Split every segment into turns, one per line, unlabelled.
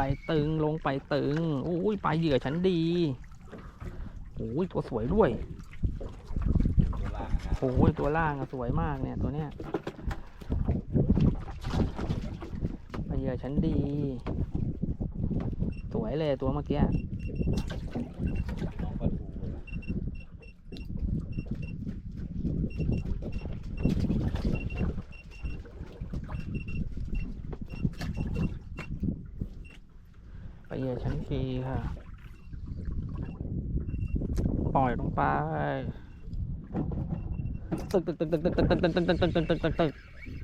ไปตึงลงไปตึงอุ้ยปลาเหยื่อฉันดีโอ้ยตัวสวยด้วยโอ้ยตัวล่างสวยมากเนี่ยตัวเนี้ยปลาเหยื่อฉันดี สวยเลยตัวเมื่อกี้
น้องปลาทูนะ
ปลา เหยื่อฉันดีค่ะ ปล่อยลงไปตึกตึกตึกตึกตึกตึกตึกตึกตึกตึกตึกตึกตึกตึก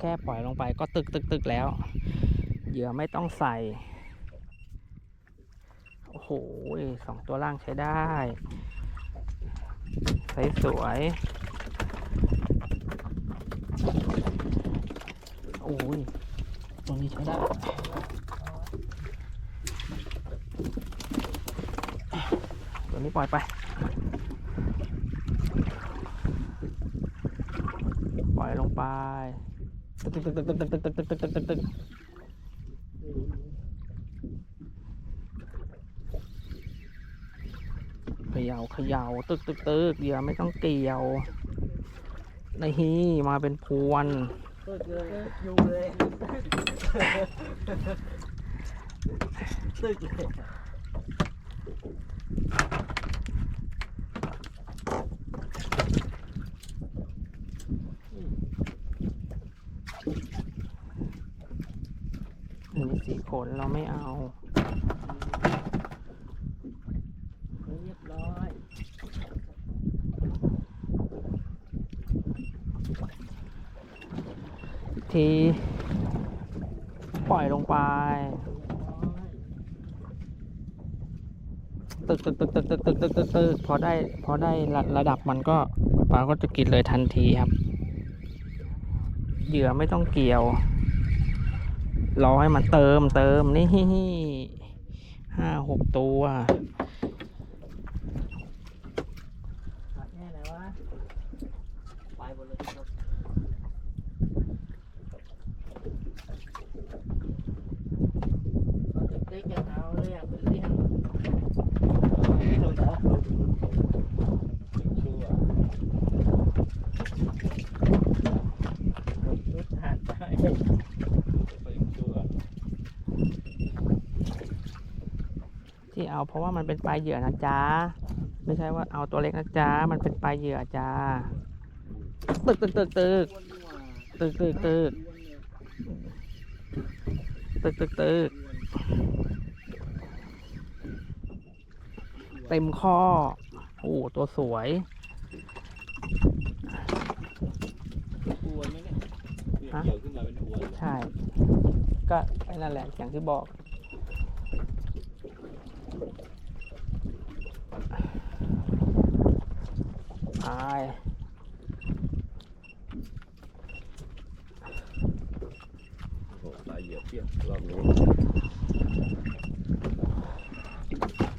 แค่ปล่อยลงไปก็ตึกตึกตึกแล้ว เหยื่อไม่ต้องใส่ โอ้โหสองตัวล่างใช้ได้ใสสวยโอ้ยตรงนี้ใช้ได้ ตัว นี้ปล่อยไป ปล่อยลงไปตึ๊กตึ๊กตึ๊กตึ๊กตึ๊กตึ๊กตึ๊กตึ๊กตึกตึกตึกตึกเขย่าเขย่าตึกตึกตึกอย่าไม่ต้องเกี่ยวในฮีมาเป็นพวน
ตึกเลยอยู่เลยตึกเลย
อั นเราไม่เอา
เรียบร้อย
ทีปล่อยลงไป ตึกตึกตึกตึกตึกตึกตึกตึกตึกพอได้พอได้ระระดับมันก็ปลาก็จะกินเลยทันทีครับ เหยื่อไม่ต้องเกี่ยว รอให้มันเติมเติมนี่ห้าหกตัว ที่เอาเพราะว่ามันเป็นปลาเหยื่อนะจ๊ะไม่ใช่ว่าเอาตัวเล็กนะจ๊ะมันเป็นปลาเหยื่อจ้าตึกตึกตึกตึกตึกตึกตึกตึกตึกตึกเต็มข้อโอ้ตัวสวย
อวนไหมเนี่ยเนี่ยเกี่ยวขึ้นมาเป็นอวนเลย
ใช่ ก็ไอ้นั่นแหละอย่างที่บอก
โอ้โหปลาเหยื่อเพี้ยรอบนี้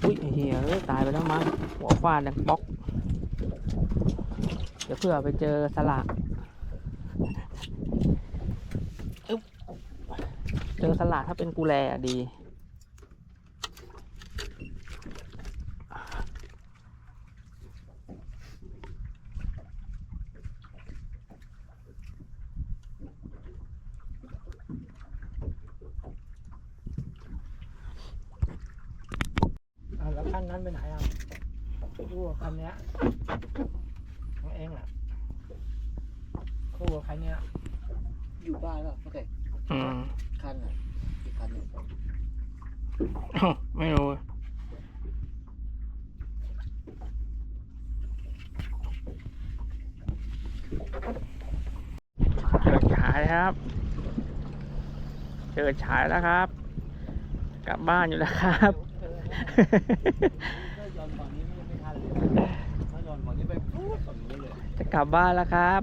อุ้ยเฮียเอ้ยตายไปแล้วมั้งหัวฟาดดังป๊อก เดี๋ยวเพื่อไปเจอสละเจอสละถ้าเป็นกูแลดี
อะแล้วคันนั้น ไปไหนอะคู่กับคันเนี้ยของเองอะคู่กับคันเนี้ย
อยู่บ้านแล้วโอเค
อืม
คันอะอีกคันหนึ่ง
ไม่รู้เจอฉายครับ เจอฉายแล้วครับ กลับบ้านอยู่แล้วครับ จะกลับบ้านแล้วครับ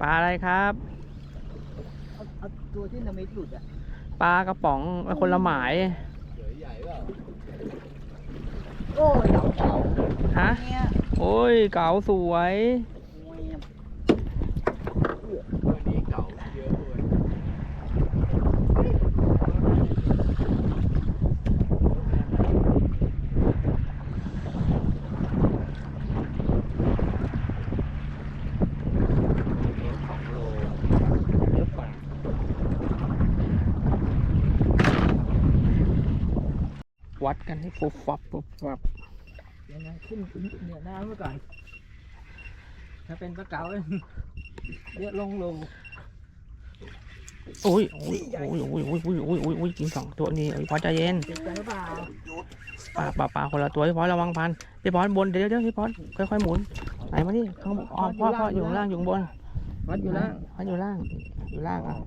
ปลาอะไรครับ
เอาตัวที่นามิหลุดอะ
ปลากระป๋องคนละหมาย
โอ้ยเก๋า
ฮะ โอ้ยเก๋าสวย วัดกันให้ฟุบฟับฟุบฟับ
ยังไงขึ้นเนี่ยน้ำไว้ก่อนถ้าเป็นปลาเก๋าเนี่ยเยอะลงลง
โอ้ยโอ้ยโอ้ยโอ้ยโอ้ยโอ้ยโอ้ยโอ้ยโอ้ยจริงสองตัวนี่พี่พอใจเย็น
ติดกันหรือเปล่า
ปลาปลาปลาคนละตัวพี่พอระวังพันพี่พอบนเดี๋ยวเดี๋ยวพี่พอค่อยๆหมุนไหนมานี่ข้างบนอ๋อพ่อพ่ออยู่ข้างล่างอยู่ข้างบน
วัดอยู่แล้ว
พ่ออยู่ล่างอยู่ล่างอะค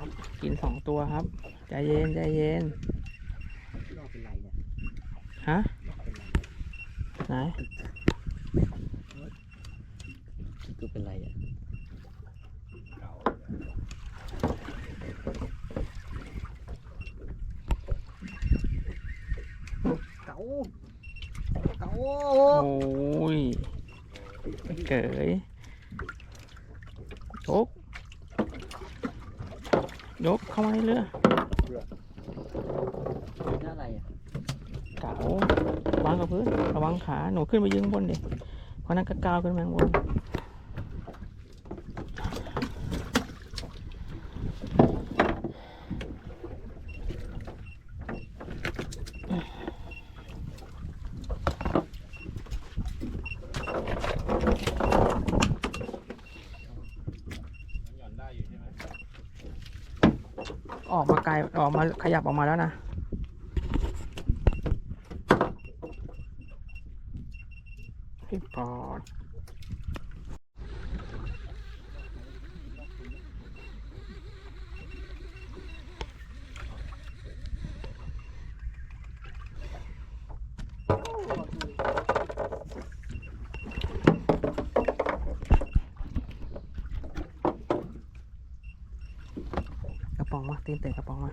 รับ กินสองตัวครับ ใจเย็นใจเย็น
นอกเป็นไรเนี่ย
ฮะไหน
คือเป็นไรอะ
เก๋าเก๋า
โอ้ยเก๋ยยก ยกเข้ามาในเรือ
เป็นอะไรอะ
เก๋าวางกับพื้นระวังขาหนูขึ้นไปยืนข้างบนดิเพราะนั้นก็ก้าวขึ้นมาข้างบน
มันหย่อนได้อยู่ใช่ไหม
อ อกมาไกลอกมาขยับออกมาแล้วนะ พี่ปอดกระป๋องมา ตีนเตะกระป๋องมา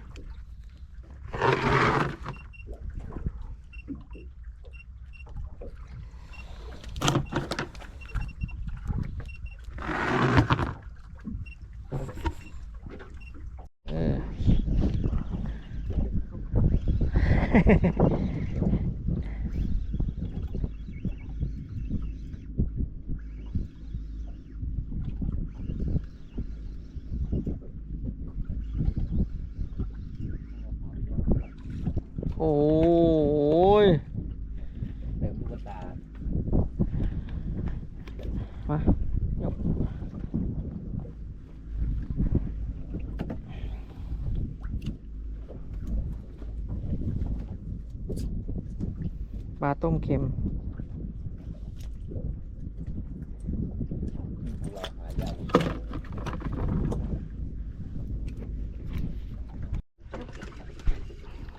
เออ โอ้ย
เติมลูกตา
มายก ปลาต้มเค็ม
เราหายาก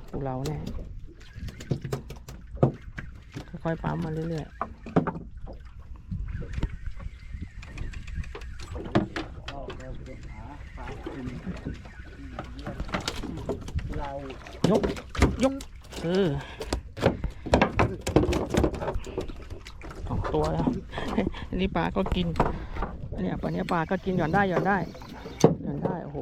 พวกเราแน่ค่อยๆปั๊มมาเรื่อย
ๆข้าเราไปหาปลาคุมเรา
ๆ ยก ยก เออสอง ตัวแล้ว อันนี้ปลาก็กินเนี่ยปลาเนี้ยปลาก็กินหย่อนได้หย่อนได้หย่อนได้ โอ้โห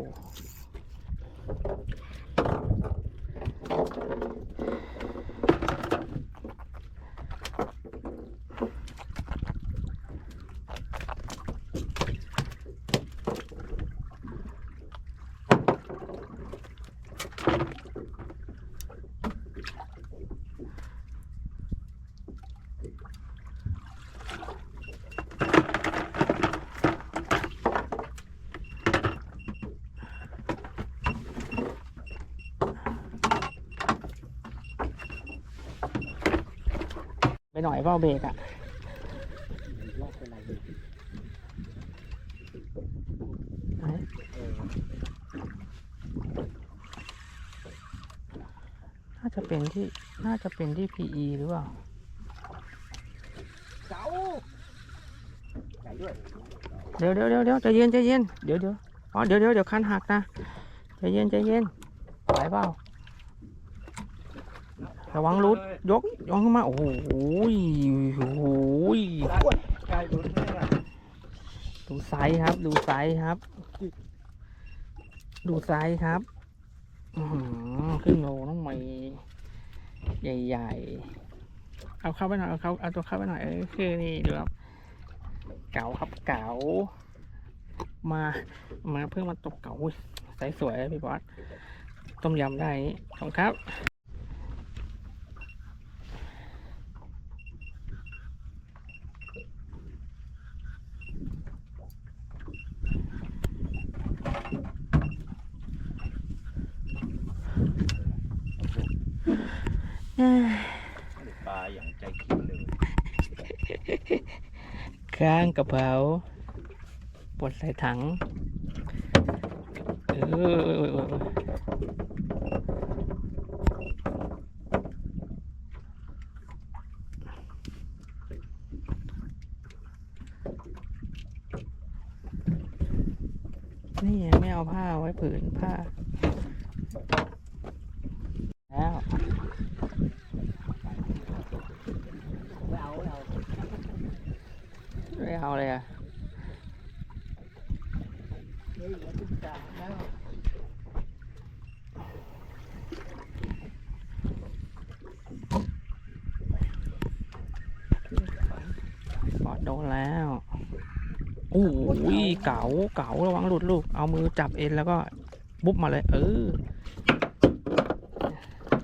ไป หน่อยเปล่าเบรกอะ
ลอกเป็นไรเนี่ย
ไหน
เออ
น่าจะเป็นที่ น่าจะเป็นที่ PE หรือเปล่า
เก๋าใส่ด้วย
เดี๋ยวเดี๋ยวเดี๋ยวเดี๋ยวใจเย็นใจเย็น เดี๋ยวเดี๋ยวอ๋อเดี๋ยวเดี๋ยวเดี๋ยวคันหักนะ ใจเย็นใจเย็นไหวเปล่า ระวังรุดยกยกขึ้นมาโอ้โหโอ้โหย
ดูไซ
ส์ครับ ดูไซส์ครับ ดูไซส์ครับอื้อหือครึ่งโลน้องไม่ใหญ่ๆ เอาเข้าไปหน่อยเอาเข้าเอาตัวเข้าไปหน่อยเออคือนี่ดูครับเก๋าครับเก๋ามามาเพิ่งมาตกเก๋าอุ๊ยใส่สวยพี่บอสต้มยำได้ขอบคุณครับ
ปลาอย่างใจคิดเลย
ข้างกระเพราปลดใส่ถัง เออนี่ไม่เอาผ้าไว้ผืนผ้า แล้ว
ไม่เอาไม่เอา
ไม่ เอาเลยอะ
นี่เดี๋ยวติดตามแล้ว
ปอดโดนแล้วโอ้ยเก๋าเก๋าระวังหลุดลูก เอามือจับเอ็นแล้วก็บุ๊บมาเลย เออ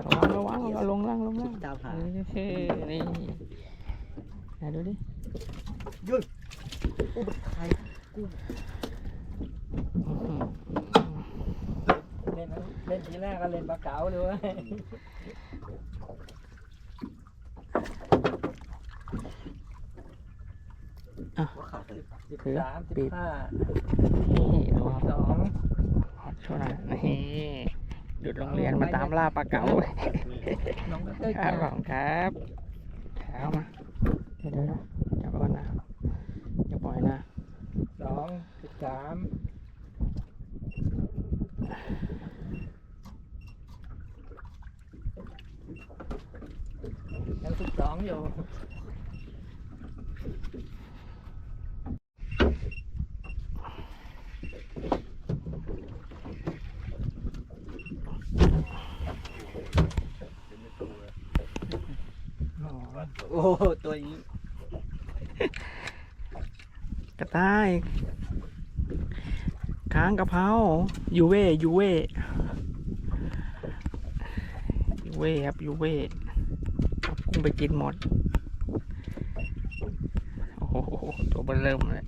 ระวังระวังระวังลงล่างลงล่าง
ตามหา
เออนี่ไหนดู ดิ
อู้บักไทย
อื้อหือ
เล่นนั้นเล่นทีแรกก็เล่นปลาเก๋าเลยเว้ยสิบสามสิบห้า
นี่ระวัง
สอง
ช่วยหน่อยนี่หยุดโรงเรียนมาตามล่าปลาเก๋า
น้องก็เต้ย
ครับผมครับแถวมาเดี๋ยว lắm em thích đón vô. Ồ, tôi... Cái tay. ายค้างกะเพรายูเว่ยูเว่ยูเว่ครับยูเว่เอากุ้งไปกินหมด โอ้โห ตัวเบอร์เริ่มเลย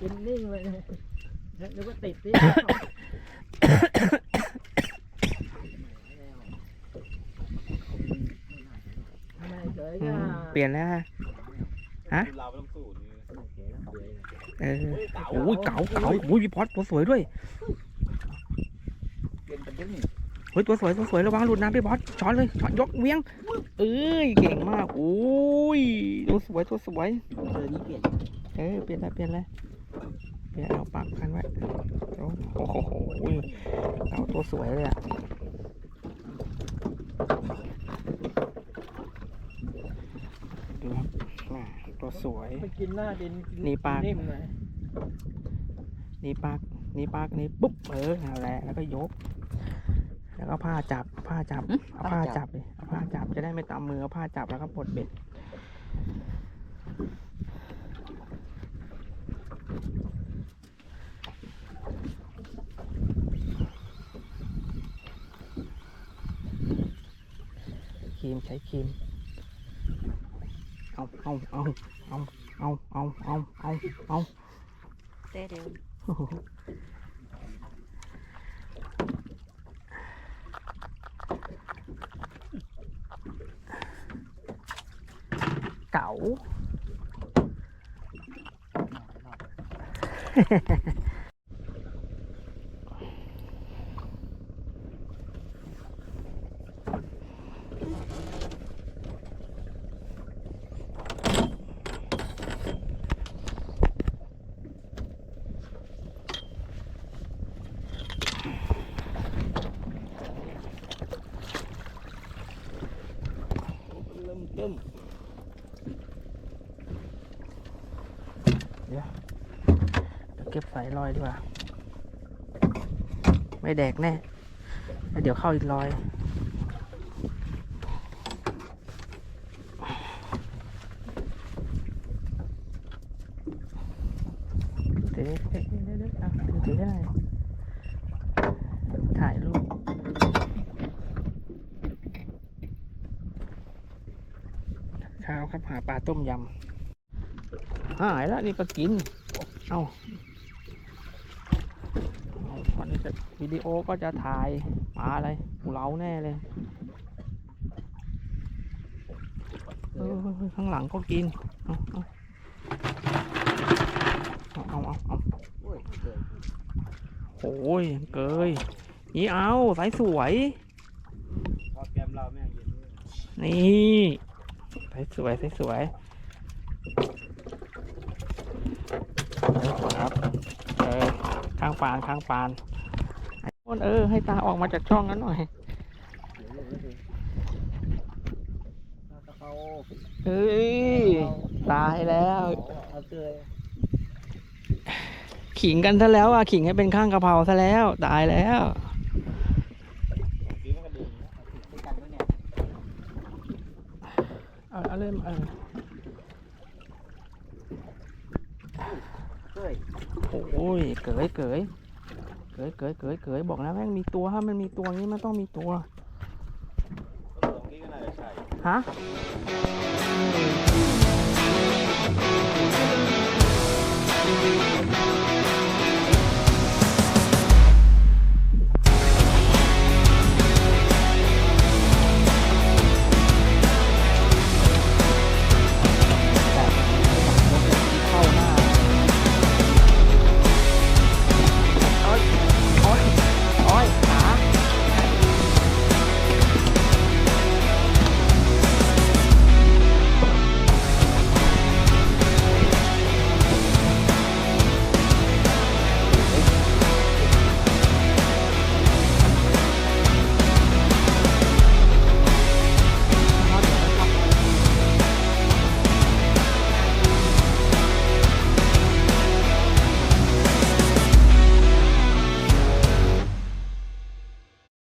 กินนิ่งเลยนะนึกว่าติดดิไม่เฉย
อื
ก็
มเปลี่ยนแล้วฮะ ฮะ
เราไม่ต้องสู้นี่
เออโอ้ยเก๋าเก๋าโอ้ยพี่พอดตัวสวยด้วย
เฮ้
ยตัวสวยตัวสวยระวังหลุดนะพี่บอสช้อนเลยช้อนยกเวียง เอ้ยเก่งมากโอ้ยตัวสวยตัวสวย
เจอนี้เปลี่ยน
เอเปลี่ยนอะไรเปลี่ยนอะไรเปลี่ยนเอาปากพันไว้โอ้โหเอาตัวสวยเลยอะดูครับ ตัวสวย
ไปกินหน้าดินกิ
นี่ปลา
นิ่มเลย
นี่ปากนี่ปากนี่ปุ๊บเออนั่นแหละแล้วก็ยก แล้วก็ผ้าจับผ้าจับเอาผ้าจับเลยเอาผ้าจับจะได้ไม่ตำมือเอาผ้าจับแล้วก็ปลดเบ็ดครีมใช้ครีม เอาเอาเอาเอาเอาเอาเอาเอาเอา
เต้เดียว
โอ้โหเก๋า
เริ่มเริ่ม
เดี๋ยวเก็บสายลอยดีกว่า ไม่แดกแน่ เดี๋ยวเข้าอีกรอย
เเดี๋
ยวเดี๋ยวเดี๋ยวเดี๋ยวอะถือถือให้หน่อยถ่ายรูปเช้าวครับหาปลาต้มยำหายแล้วนี่ก็กิน เอา วิดีโอก็จะถ่ายปลาอะไรปูเหลาแน่เลยเออข้างหลังก็กิน เอาเอาเอาเอาเอา
โอ้ยเกิด
โอ้ยเกยนี่เอาสายสวย
พอแกมเราแม่งเย็นด้วย
นี่สายสวยสายสวยครับเออข้างปานข้างปาน คนเออ ให้ตาออกมาจากช่องนั้นหน่อย
เขา
เฮ้ย ตายแล้ว
เอาเกย
ขิงกันซะแล้วอะ ขิงให้เป็นข้างกะเพราซะแล้ว ตายแล้ว
เอาเนี่ย
เอาเริ่มเออ
เฮ้ย
โอ้ย เกยเกย เกยเกยเกยเกยบอกแล้วแม่งมีตัวถ้ามันมีตัวงี้มันต้องมีตัว
ตรงนี้ก็น่าจะใช่
ฮะ
เ